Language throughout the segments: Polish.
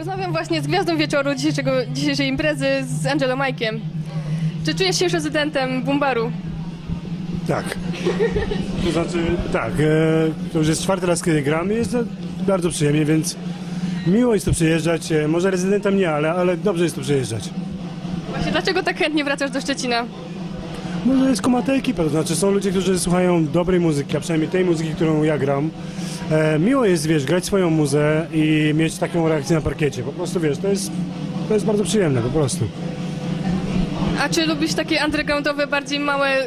Rozmawiam właśnie z gwiazdą wieczoru dzisiejszego, dzisiejszej imprezy z Angelo Majkiem. Czy czujesz się już rezydentem Bumbaru? Tak. To znaczy, tak, e, to już jest czwarty raz, kiedy gram i jest to bardzo przyjemnie, więc miło jest tu przyjeżdżać. E, może rezydentem nie, ale, ale dobrze jest tu przyjeżdżać. Właśnie dlaczego tak chętnie wracasz do Szczecina? Może jest kumata ekipa, to znaczy są ludzie, którzy słuchają dobrej muzyki, a przynajmniej tej muzyki, którą ja gram. E, miło jest, wiesz, grać swoją muzę i mieć taką reakcję na parkiecie. Po prostu, wiesz, to jest, to jest bardzo przyjemne, po prostu. A czy lubisz takie undergroundowe, bardziej małe, y,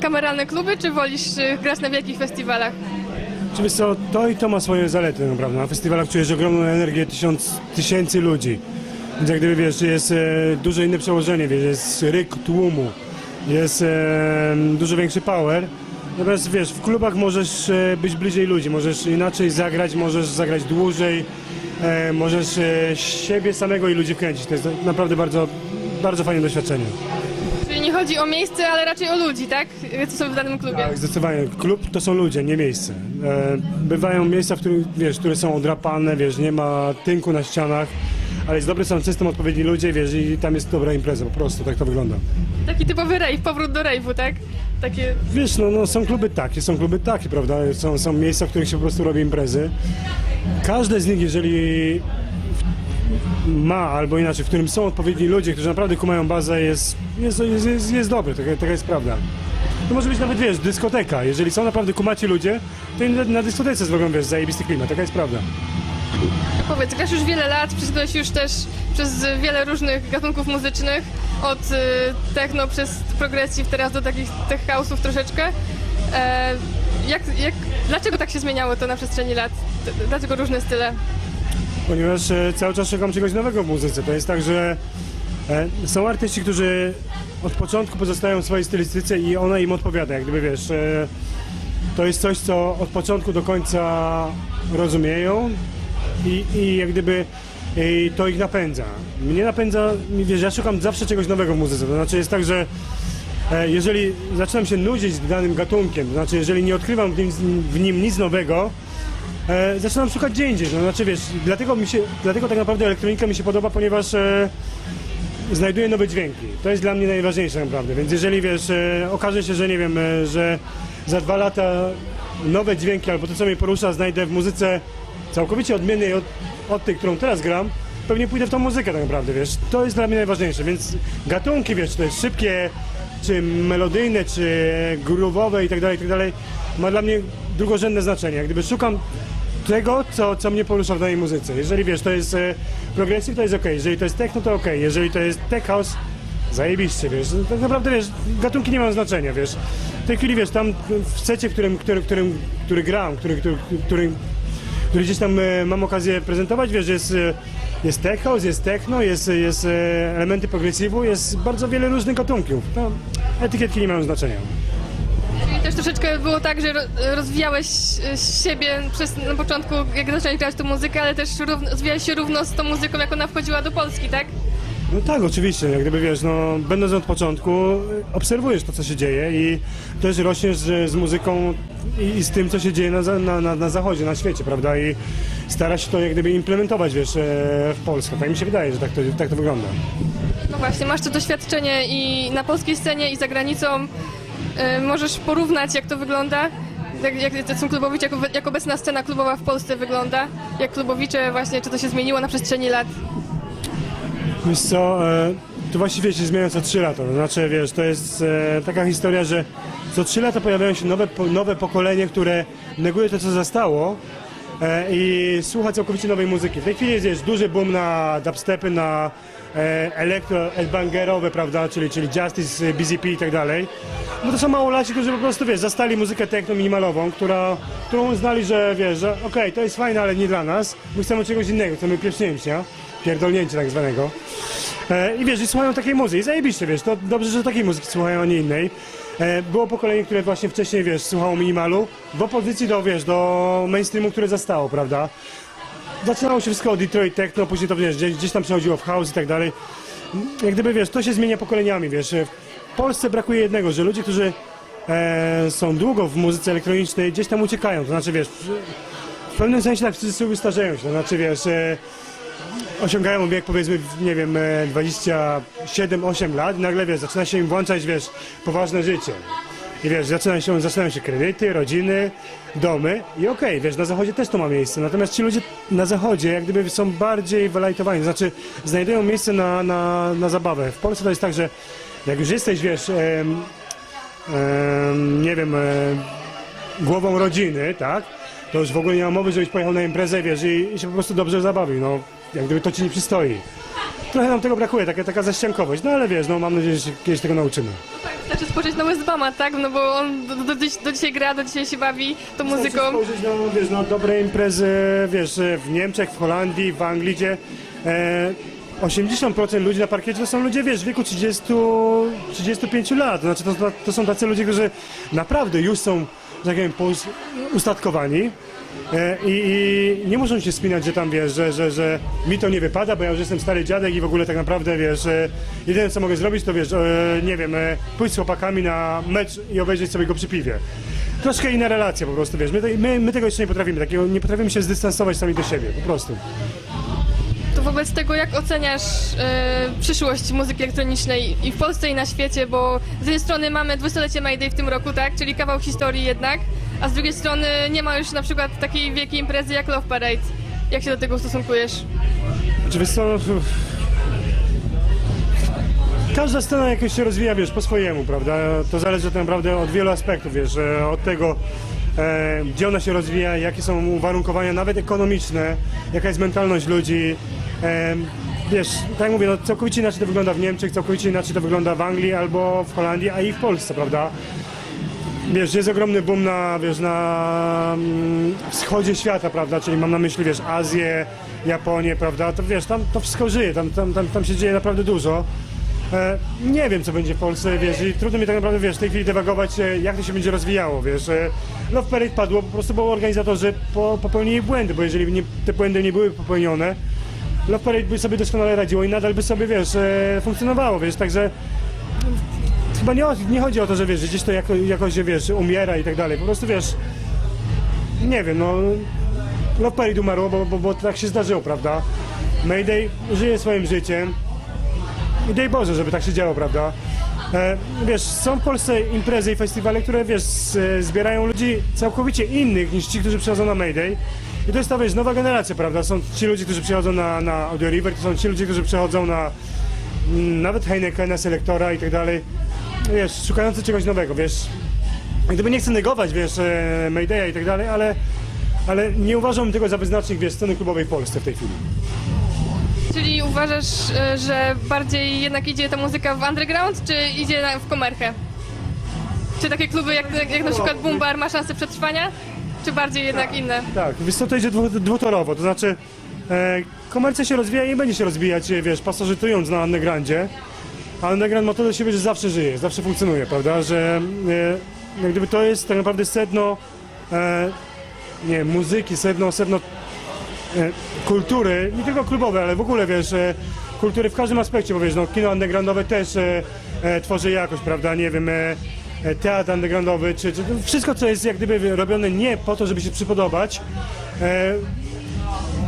kameralne kluby, czy wolisz y, grać na wielkich festiwalach? Czy wiesz co, to i to ma swoje zalety, naprawdę. Na festiwalach czujesz ogromną energię tysiąc, tysięcy ludzi. Więc jak gdyby, wiesz, jest e, dużo inne przełożenie, wiesz, jest ryk tłumu, jest e, dużo większy power. Natomiast, wiesz, w klubach możesz e, być bliżej ludzi, możesz inaczej zagrać, możesz zagrać dłużej, e, możesz e, siebie samego i ludzi kręcić. To jest naprawdę bardzo, bardzo fajne doświadczenie. Czyli nie chodzi o miejsce, ale raczej o ludzi, tak? Co są w danym klubie. Tak, zdecydowanie. Klub to są ludzie, nie miejsce. Bywają miejsca, w których, wiesz, które są odrapane, wiesz, nie ma tynku na ścianach, ale jest dobry sound system, odpowiedni ludzie, wiesz, i tam jest dobra impreza, po prostu, tak to wygląda. Taki typowy rave, powrót do rave'u, tak? Takie... Wiesz, no, no są kluby takie, są kluby takie, prawda? Są, są miejsca, w których się po prostu robi imprezy. Każde z nich, jeżeli ma, albo inaczej, w którym są odpowiedni ludzie, którzy naprawdę kumają bazę, jest, jest, jest, jest, jest dobry, taka, taka jest prawda. To może być nawet, wiesz, dyskoteka. Jeżeli są naprawdę kumaci ludzie, to na, na dyskotece zrobią, wiesz, zajebisty klimat, taka jest prawda. Powiedz, grasz już wiele lat, przeszedłeś już też przez wiele różnych gatunków muzycznych, od y, techno przez progressive teraz do takich tech house'ów troszeczkę. E, jak, jak, dlaczego tak się zmieniało to na przestrzeni lat? Dlaczego różne style? ponieważ e, cały czas szukam czegoś nowego w muzyce. To jest tak, że e, są artyści, którzy od początku pozostają w swojej stylistyce i ona im odpowiada, jak gdyby wiesz. To jest coś, co od początku do końca rozumieją i, i jak gdyby i to ich napędza. Mnie napędza, wiesz, ja szukam zawsze czegoś nowego w muzyce. To znaczy jest tak, że e, jeżeli zaczynam się nudzić danym gatunkiem, to znaczy jeżeli nie odkrywam w nim, w nim nic nowego, e, zaczynam szukać gdzie indziej. No, znaczy wiesz, dlatego, mi się, dlatego tak naprawdę elektronika mi się podoba, ponieważ e, znajduję nowe dźwięki. To jest dla mnie najważniejsze naprawdę. Więc jeżeli wiesz, e, okaże się, że nie wiem, e, że za dwa lata nowe dźwięki albo to, co mnie porusza, znajdę w muzyce całkowicie odmiennej od, od tej, którą teraz gram, pewnie pójdę w tą muzykę tak naprawdę, wiesz. To jest dla mnie najważniejsze, więc gatunki, wiesz, jest szybkie, czy melodyjne, czy groove'owe i tak dalej, i tak dalej, ma dla mnie drugorzędne znaczenie. Jak gdyby szukam tego, co, co mnie porusza w danej muzyce. Jeżeli wiesz, to jest e, progressive, to jest ok. Jeżeli to jest techno, to ok. Jeżeli to jest tech house, zajebiście, wiesz. Tak naprawdę, wiesz, gatunki nie mają znaczenia, wiesz. W tej chwili, wiesz, tam w secie, w którym, który, którym, który gram, który, który, który, który gdzieś tam e, mam okazję prezentować, wiesz, jest, e, jest tech house, jest techno, jest, jest e, elementy progresywu, jest bardzo wiele różnych gatunków. No, etykietki nie mają znaczenia. Czyli też troszeczkę było tak, że ro- rozwijałeś siebie przez, na początku, jak zacząłeś grać tą muzykę, ale też rozwijałeś się równo z tą muzyką, jak ona wchodziła do Polski, tak? No tak, oczywiście, jak gdyby wiesz, no będąc od początku, obserwujesz to, co się dzieje i też rośniesz z, muzyką i, i z tym, co się dzieje na, na, na, na zachodzie, na świecie, prawda? I starasz się to jak gdyby implementować, wiesz, e, w Polsce. Tak mi się wydaje, że tak to, tak to wygląda. No właśnie, masz to doświadczenie i na polskiej scenie, i za granicą. Y, możesz porównać, jak to wygląda? Jak, jak jak, jak obecna scena klubowa w Polsce wygląda? Jak klubowicze właśnie, czy to się zmieniło na przestrzeni lat? Wiesz co, e, to właściwie się zmienia co 3 lata. To znaczy, wiesz, to jest e, taka historia, że co 3 lata pojawiają się nowe, po- nowe pokolenie, które neguje to, co zastało e, i słucha całkowicie nowej muzyki. W tej chwili jest, duży boom na dubstepy, na e, elektro, bangerowe, prawda, czyli, czyli Justice, BZP i tak dalej. Bo to są małolaci, którzy po prostu, wiesz, zastali muzykę techno minimalową, która, którą uznali, że, wiesz, że okej, to jest fajne, ale nie dla nas. My chcemy czegoś innego, chcemy pieprznięcia, pierdolnięcia tak zwanego. E, I wiesz, i słuchają takiej muzyki. Zajebiście, wiesz, to dobrze, że takiej muzyki słuchają, a nie innej. E, było pokolenie, które właśnie wcześniej, wiesz, słuchało minimalu, w opozycji do, wiesz, do mainstreamu, które zastało, prawda? Zaczynało się wszystko od Detroit Techno, później to, wiesz, gdzieś, gdzieś tam przechodziło w house i tak dalej. Jak gdyby, wiesz, to się zmienia pokoleniami, wiesz. W Polsce brakuje jednego, że ludzie, którzy e, są długo w muzyce elektronicznej, gdzieś tam uciekają. To znaczy, wiesz, w pewnym sensie tak w cudzysłowie starzeją się. To znaczy, wiesz, e, osiągają wiek powiedzmy, nie wiem, e, 27-8 lat i nagle, wiesz, zaczyna się im włączać, wiesz, poważne życie. I wiesz, zaczynają się, zaczynają się kredyty, rodziny, domy i okej, wiesz, na zachodzie też to ma miejsce. Natomiast ci ludzie na zachodzie jak gdyby są bardziej wylajtowani, znaczy znajdują miejsce na, na, na zabawę. W Polsce to jest tak, że jak już jesteś, wiesz, nie wiem, e, głową rodziny, tak, to już w ogóle nie ma mowy, żebyś pojechał na imprezę, wiesz, i, i się po prostu dobrze zabawił, no, jak gdyby to ci nie przystoi. Trochę nam tego brakuje, taka, taka zaściankowość, no ale wiesz, no mam nadzieję, że się kiedyś tego nauczymy. Znaczy spojrzeć na Westbama, tak? No bo on do, do, dziś- do dzisiaj gra, do dzisiaj się bawi tą muzyką. Spojrzeć na, wiesz, na dobre imprezy, wiesz, w Niemczech, w Holandii, w Anglii, gdzie e, 80% ludzi na parkiecie to są ludzie, wiesz, w wieku 30, 35 lat. Znaczy to, to są tacy ludzie, którzy naprawdę już są, że tak powiem, ustatkowani. E, i, I nie muszą się spinać, że tam wiesz, że, że, że mi to nie wypada, bo ja już jestem stary dziadek i w ogóle tak naprawdę wiesz, e, jedyne co mogę zrobić to wiesz, e, nie wiem, pójść z chłopakami na mecz i obejrzeć sobie go przy piwie. Troszkę inna relacja po prostu, wiesz, my, my, my tego jeszcze nie potrafimy, takiego, nie potrafimy się zdystansować sami do siebie, po prostu. To wobec tego, jak oceniasz przyszłość muzyki elektronicznej i w Polsce i na świecie, bo z jednej strony mamy 20-lecie Mayday w tym roku, tak? Czyli kawał historii jednak, a z drugiej strony nie ma już na przykład takiej wielkiej imprezy jak Love Parade. Jak się do tego ustosunkujesz? Znaczy, wiesz co, każda scena jakoś się rozwija, wiesz, po swojemu, prawda? To zależy tak naprawdę od wielu aspektów, wiesz, od tego, e, gdzie ona się rozwija, jakie są uwarunkowania, nawet ekonomiczne, jaka jest mentalność ludzi. E, wiesz, tak jak mówię, no, całkowicie inaczej to wygląda w Niemczech, całkowicie inaczej to wygląda w Anglii albo w Holandii, a i w Polsce, prawda? Wiesz, jest ogromny boom na, wiesz, na mm, wschodzie świata, prawda, czyli mam na myśli, wiesz, Azję, Japonię, prawda, to wiesz, tam to wszystko żyje, tam, tam, tam, tam się dzieje naprawdę dużo. E, nie wiem, co będzie w Polsce, wiesz, i trudno mi tak naprawdę, wiesz, w tej chwili dewagować, e, jak to się będzie rozwijało, wiesz. Love Parade padło po prostu, bo organizatorzy po, popełnili błędy, bo jeżeli nie, te błędy nie były popełnione, Love Parade by sobie doskonale radziło i nadal by sobie, wiesz, e, funkcjonowało, wiesz, także chyba nie, nie chodzi o to, że wiesz, że gdzieś to jako, jakoś, wiesz, umiera i tak dalej. Po prostu wiesz, nie wiem, no Love Parade umarło, bo, bo, bo tak się zdarzyło, prawda? Mayday żyje swoim życiem i daj Boże, żeby tak się działo, prawda? E, wiesz, są w Polsce imprezy i festiwale, które, wiesz, zbierają ludzi całkowicie innych niż ci, którzy przychodzą na Mayday. I to jest ta, wiesz, nowa generacja, prawda? Są ci ludzie, którzy przychodzą na, na Audio River, to są ci ludzie, którzy przychodzą na mm, nawet Heinekena, Selektora i tak dalej. Wiesz, szukający czegoś nowego, wiesz. Gdyby nie chcę negować, wiesz, e, Maydaya i tak dalej, ale, ale nie uważam tego za wyznacznik, wiesz, sceny klubowej w Polsce w tej chwili. Czyli uważasz, e, że bardziej jednak idzie ta muzyka w underground, czy idzie na, w komerchę? Czy takie kluby jak, jak na przykład Boom Bar ma szansę przetrwania? Czy bardziej jednak inne? Tak, wiesz co, to idzie dwu, dwutorowo, to znaczy e, komercja się rozwija i będzie się rozwijać, e, wiesz, pasożytując na undergroundzie, a underground ma to do siebie, że zawsze żyje, zawsze funkcjonuje, prawda, że e, jak gdyby to jest tak naprawdę sedno e, nie, muzyki, sedno, sedno e, kultury, nie tylko klubowe, ale w ogóle, wiesz, e, kultury w każdym aspekcie, bo wiesz, no, kino undergroundowe też e, e, tworzy jakość, prawda, nie wiem, e, e, teatr undergroundowy, czy, czy wszystko, co jest jak gdyby robione nie po to, żeby się przypodobać, e,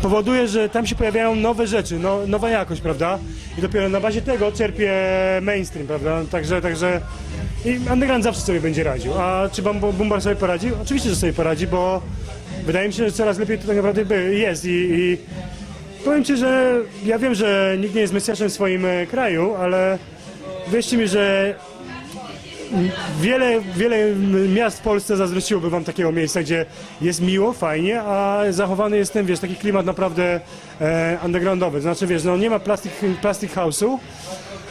powoduje, że tam się pojawiają nowe rzeczy, no, nowa jakość, prawda? I dopiero na bazie tego czerpie mainstream, prawda? Także, także i underground zawsze sobie będzie radził. A czy Bum- Bumbar sobie poradzi? Oczywiście, że sobie poradzi, bo wydaje mi się, że coraz lepiej to tak naprawdę jest i, i powiem Ci, że ja wiem, że nikt nie jest mesjaszem w swoim e, kraju, ale wierzcie mi, że Wiele, wiele miast w Polsce zazdrościłoby wam takiego miejsca, gdzie jest miło, fajnie, a zachowany jest ten, wiesz, taki klimat naprawdę e, undergroundowy. Znaczy, wiesz, no nie ma plastic, plastic house'u,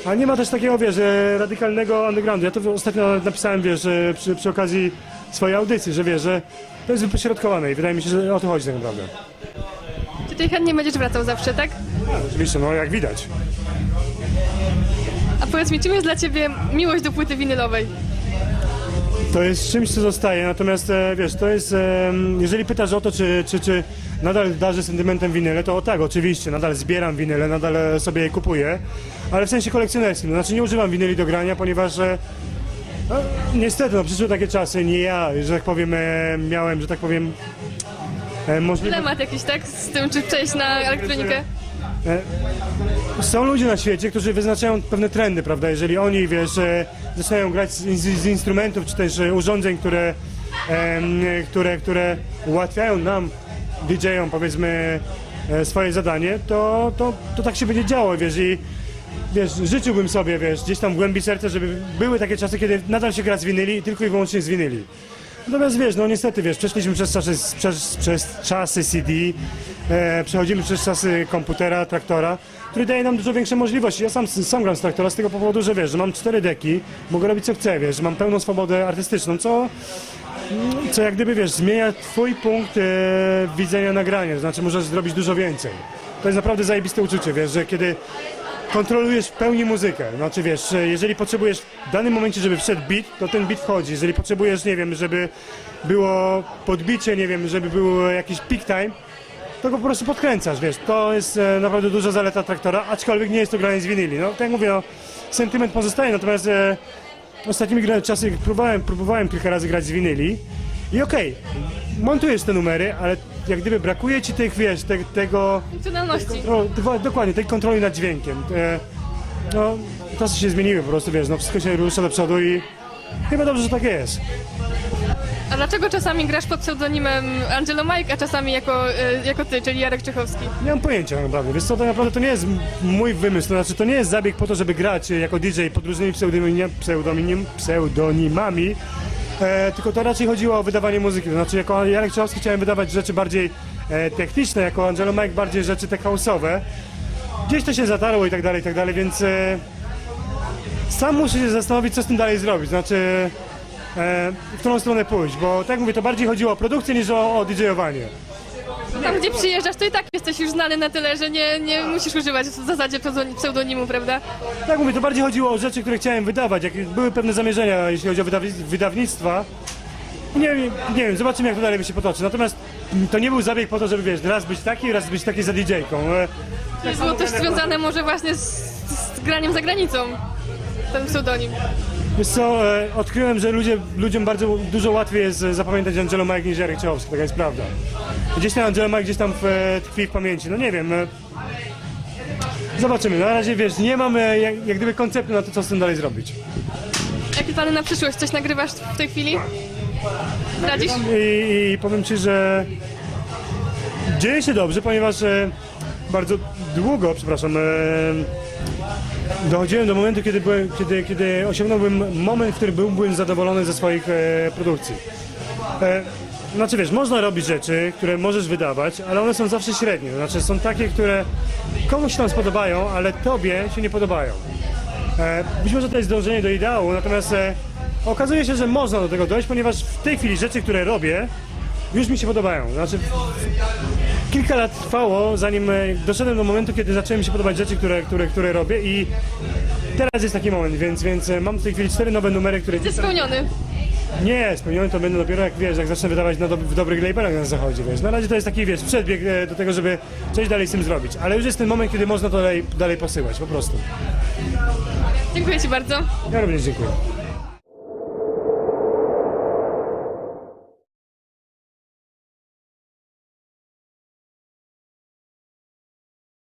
a nie ma też takiego, wiesz, e, radykalnego undergroundu. Ja to ostatnio napisałem, wiesz, przy, przy okazji swojej audycji, że wiesz, że to jest wypośrodkowane i wydaje mi się, że o to chodzi tak naprawdę. Czy ty chętnie będziesz wracał zawsze, tak? No, oczywiście, no jak widać. A powiedz mi, czym jest dla ciebie miłość do płyty winylowej? To jest czymś, co zostaje, natomiast e, wiesz, to jest, e, jeżeli pytasz o to, czy, czy, czy nadal darzę sentymentem winyle, to o tak, oczywiście, nadal zbieram winyle, nadal e, sobie je kupuję, ale w sensie kolekcjonerskim, to znaczy nie używam winyli do grania, ponieważ e, no, niestety, no przyszły takie czasy, nie ja, że tak powiem, e, miałem, że tak powiem, e, możliwość... Dylemat jakiś, tak? Z tym, czy przejść na elektronikę? E, są ludzie na świecie, którzy wyznaczają pewne trendy, prawda? Jeżeli oni, wiesz, e, zaczynają grać z, z, instrumentów, czy też e, urządzeń, które, które, które ułatwiają nam, DJ-om, powiedzmy, swoje zadanie, to, to, to tak się będzie działo, wiesz, i wiesz, życzyłbym sobie, wiesz, gdzieś tam w głębi serca, żeby były takie czasy, kiedy nadal się gra z winyli tylko i wyłącznie z winyli. Natomiast wiesz, no niestety, wiesz, przeszliśmy przez czasy, przez, przez czasy CD, e, przechodzimy przez czasy komputera, traktora, który daje nam dużo większe możliwości. Ja sam, sam gram z traktora z tego powodu, że wiesz, że mam cztery deki, mogę robić co chcę, wiesz, że mam pełną swobodę artystyczną, co, co jak gdyby, wiesz, zmienia twój punkt e, widzenia nagrania, to znaczy możesz zrobić dużo więcej. To jest naprawdę zajebiste uczucie, wiesz, że kiedy kontrolujesz w pełni muzykę. Znaczy wiesz, jeżeli potrzebujesz w danym momencie, żeby wszedł beat, to ten beat wchodzi. Jeżeli potrzebujesz, nie wiem, żeby było podbicie, nie wiem, żeby był jakiś peak time, to go po prostu podkręcasz, wiesz. To jest e, naprawdę duża zaleta traktora, aczkolwiek nie jest to granie z winyli. No, tak jak mówię, no, sentyment pozostaje, natomiast e, ostatnimi czasy próbowałem, próbowałem kilka razy grać z winyli i okej, montujesz te numery, ale jak gdyby brakuje ci tych, wiesz, te, tego... Funkcjonalności. Dwa- dokładnie, tej kontroli nad dźwiękiem. E, no, czasy się zmieniły po prostu, wiesz, no wszystko się rusza do przodu i chyba dobrze, że tak jest. A dlaczego czasami grasz pod pseudonimem Angelo Mike, a czasami jako, y, jako ty, czyli Jarek Czechowski? Nie mam pojęcia tak naprawdę, wiesz co, tak naprawdę to nie jest m- mój wymysł, to znaczy to nie jest zabieg po to, żeby grać e, jako DJ pod różnymi pseudonim, pseudonim, pseudonimami, e, tylko to raczej chodziło o wydawanie muzyki, to znaczy jako Jarek Czechowski chciałem wydawać rzeczy bardziej e, techniczne, jako Angelo Mike bardziej rzeczy te house'owe. Gdzieś to się zatarło i tak dalej, i tak dalej, więc e, sam muszę się zastanowić, co z tym dalej zrobić, znaczy e, w którą stronę pójść, bo tak jak mówię, to bardziej chodziło o produkcję niż o, o DJ-owanie. Tam, gdzie przyjeżdżasz, to i tak jesteś już znany na tyle, że nie, nie musisz używać w zasadzie pseudoni- pseudonimu, prawda? Tak mówię, to bardziej chodziło o rzeczy, które chciałem wydawać. Jak były pewne zamierzenia, jeśli chodzi o wydawi- wydawnictwa. Nie, wiem- nie wiem, zobaczymy jak to dalej by się potoczy. Natomiast to nie był zabieg po to, żeby wiesz, raz być taki, raz być taki za DJ-ką. E, było też związane może właśnie z, z graniem za granicą, ten pseudonim. Wiesz co, e, odkryłem, że ludzie, ludziom bardzo dużo łatwiej jest e, zapamiętać Angelo Mike niż Jarek Ciechowski, taka jest prawda. Gdzieś ten Angelo Mike gdzieś tam w, e, tkwi w pamięci, no nie wiem. E, zobaczymy, na razie wiesz, nie mamy jak, jak gdyby konceptu na to, co z tym dalej zrobić. Jakie plany na przyszłość? Coś nagrywasz w tej chwili? Radzisz? I, i powiem Ci, że dzieje się dobrze, ponieważ e, bardzo długo, przepraszam, e, dochodziłem do momentu, kiedy, byłem, kiedy, kiedy osiągnąłbym moment, w którym byłbym zadowolony ze swoich e, produkcji. E, znaczy wiesz, można robić rzeczy, które możesz wydawać, ale one są zawsze średnie. Znaczy są takie, które komuś tam spodobają, ale tobie się nie podobają. E, być może to jest dążenie do ideału, natomiast e, okazuje się, że można do tego dojść, ponieważ w tej chwili rzeczy, które robię, już mi się podobają. Znaczy, kilka lat trwało, zanim e, doszedłem do momentu, kiedy zaczęły mi się podobać rzeczy, które, które, które robię i teraz jest taki moment, więc, więc e, mam w tej chwili cztery nowe numery, które... Jesteś spełniony. Nie, spełniony to będę dopiero jak wiesz, jak zacznę wydawać na dob- w dobrych labelach na zachodzie, wiesz. Na razie to jest taki, wiesz, przedbieg e, do tego, żeby coś dalej z tym zrobić. Ale już jest ten moment, kiedy można to dalej, dalej posyłać, po prostu. Dziękuję Ci bardzo. Ja również dziękuję.